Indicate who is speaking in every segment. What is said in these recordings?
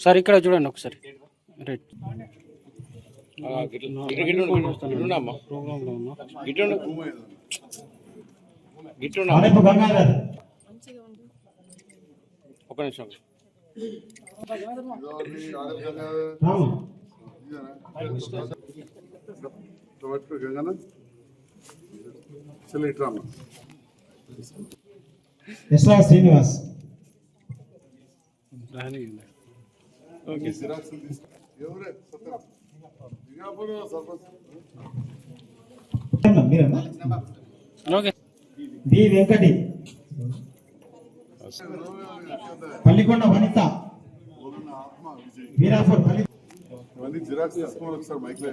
Speaker 1: Sir ఇక్కడ చూడండి ఒకసారి. రైట్ ఒక నిమిషం.
Speaker 2: చలో
Speaker 3: శ్రీనివాస్.
Speaker 2: ఓకే.
Speaker 3: బి వెంకటి. పల్లికొండ వనిత. వీరాపూర్ పల్లి
Speaker 2: ఇవన్నీ జిరాక్స్ తీసుకోవాలి ఒకసారి మైక్లో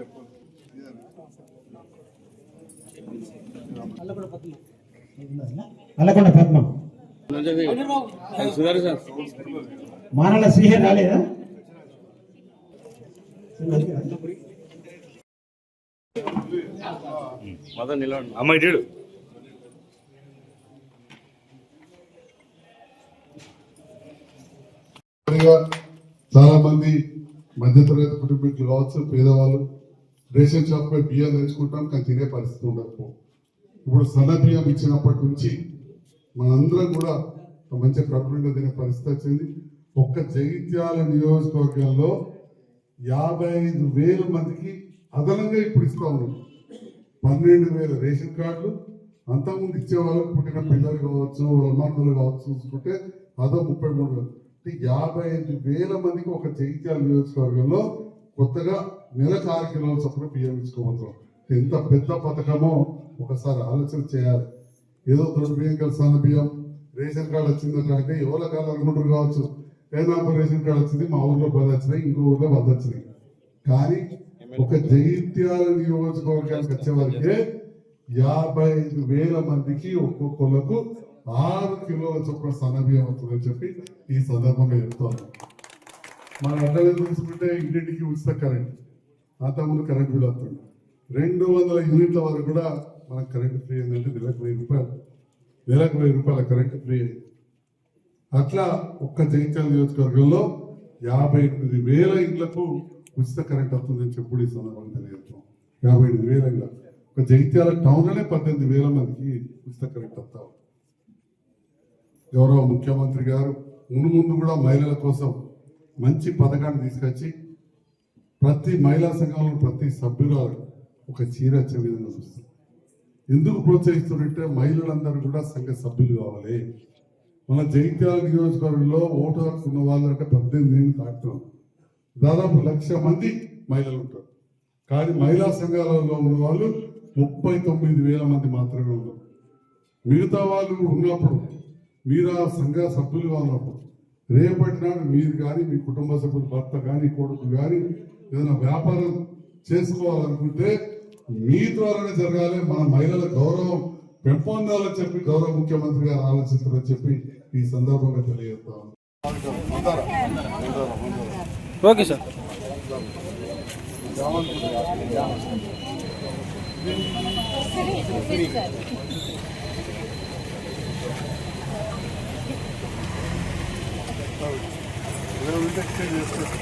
Speaker 3: అల్లకొండ పద్మం. మానల శ్రీహరి రాలేదా?
Speaker 4: మదన్ నిలవండి. అమ్మాయి
Speaker 2: చివరిగా చాలా మంది మధ్యతరగతి కుటుంబీకులు కావచ్చు పేదవాళ్ళు రేషన్ షాప్ పై బియ్యం తెచ్చుకుంటాం కానీ తినే పరిస్థితి ఉండకపో ఇప్పుడు సన్న బియ్యం ఇచ్చినప్పటి నుంచి మనందరం కూడా ఒక మంచి కడుపు తినే పరిస్థితి వచ్చింది. ఒక్క జగిత్యాల నియోజకవర్గంలో యాభై ఐదు వేల మందికి అదనంగా ఇప్పుడు ఇస్తా ఉన్నాం పన్నెండు వేల రేషన్ కార్డులు అంతకుముందు ఇచ్చే వాళ్ళకి పుట్టిన పిల్లలు కావచ్చు వాళ్ళ కావచ్చు చూసుకుంటే అదో ముప్పై మూడు వేలు. అంటే యాభై ఐదు వేల మందికి ఒక జగిత్యాల నియోజకవర్గంలో కొత్తగా నెలకు ఆరు కిలోల చొప్పున బియ్యం ఇచ్చుకోబోతున్నాం ఎంత పెద్ద పథకమో ఒకసారి ఆలోచన చేయాలి. ఏదో తొడి బియ్యం కలిసాన బియ్యం రేషన్ కార్డు వచ్చిందంటే అంటే ఎవరి కాలం అనుకుంటారు కావచ్చు? ఏదో రేషన్ కార్డు వచ్చింది మా ఊర్లో పది వచ్చినాయి ఇంకో ఊర్లో వంద వచ్చినాయి. కానీ ఒక జగిత్యాల నియోజకవర్గానికి వచ్చే వరకే యాభై ఐదు వేల మందికి ఒక్కొక్కలకు ఆరు కిలోల చొప్పున సన్నబియ్యం అవుతుందని చెప్పి ఈ సందర్భంగా చెప్తాను. మన అడ్డలు చూసుకుంటే ఇంటింటికి ఉచిత కరెంట్ అంతకుముందు కరెంట్ బిల్ వస్తుంది. రెండు వందల యూనిట్ల వరకు కూడా మనకు కరెంట్ ఫ్రీ అయిందంటే నెలకు వెయ్యి రూపాయలు నెలకు వెయ్యి రూపాయల కరెంట్ ఫ్రీ అయింది. అట్లా ఒక్క జగిత్యాల నియోజకవర్గంలో యాభై ఎనిమిది వేల ఇళ్ళకు ఉచిత కరెంట్ వస్తుందని చెప్పుడు ఈ సందర్భంగా తెలియజేస్తాం. యాభై ఎనిమిది వేల ఇళ్ళ ఒక జగిత్యాల టౌన్లోనే పద్దెనిమిది వేల మందికి ఉచిత కరెంట్ వస్తా గౌరవ ముఖ్యమంత్రి గారు ముందు ముందు కూడా మహిళల కోసం మంచి పథకాన్ని తీసుకొచ్చి ప్రతి మహిళా సంఘంలో ప్రతి సభ్యురాలు ఒక చీర వచ్చే విధంగా చూస్తారు ఎందుకు ప్రోత్సహిస్తున్నట్టే మహిళలందరూ కూడా సంఘ సభ్యులు కావాలి. మన జగిత్యాల నియోజకవర్గంలో ఓటు హక్కు ఉన్న వాళ్ళు అంటే పద్దెనిమిది ఏళ్ళు దాటుతున్నాం. దాదాపు లక్ష మంది మహిళలు ఉంటారు. కానీ మహిళా సంఘాలలో ఉన్న వాళ్ళు ముప్పై తొమ్మిది వేల మంది మాత్రమే ఉన్నారు. మిగతా వాళ్ళు ఉన్నప్పుడు మీరు ఆ సంఘ సభ్యులుగా ఉన్నప్పుడు రేపటి నాడు మీరు కానీ మీ కుటుంబ సభ్యులు భర్త కానీ కొడుకు కానీ ఏదైనా వ్యాపారం చేసుకోవాలనుకుంటే మీ ద్వారానే జరగాలి. మన మహిళల గౌరవం పెంపొందాలని చెప్పి గౌరవ ముఖ్యమంత్రి గారు ఆలోచిస్తారని చెప్పి ఈ సందర్భంగా తెలియజేస్తాం
Speaker 1: ఓకే సార్. చేసుకుంటాం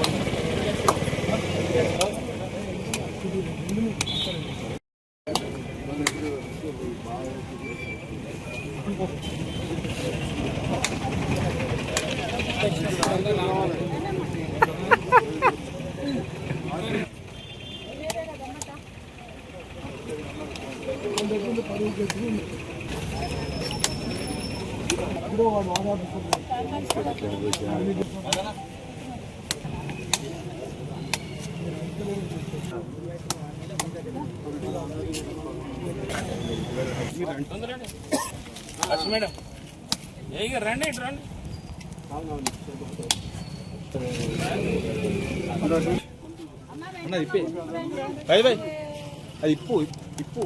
Speaker 1: రండి మేడం. ఏ రండి ఇటు రండి. అన్న ఇప్పే. బై. అది ఇప్పు ఇప్పు.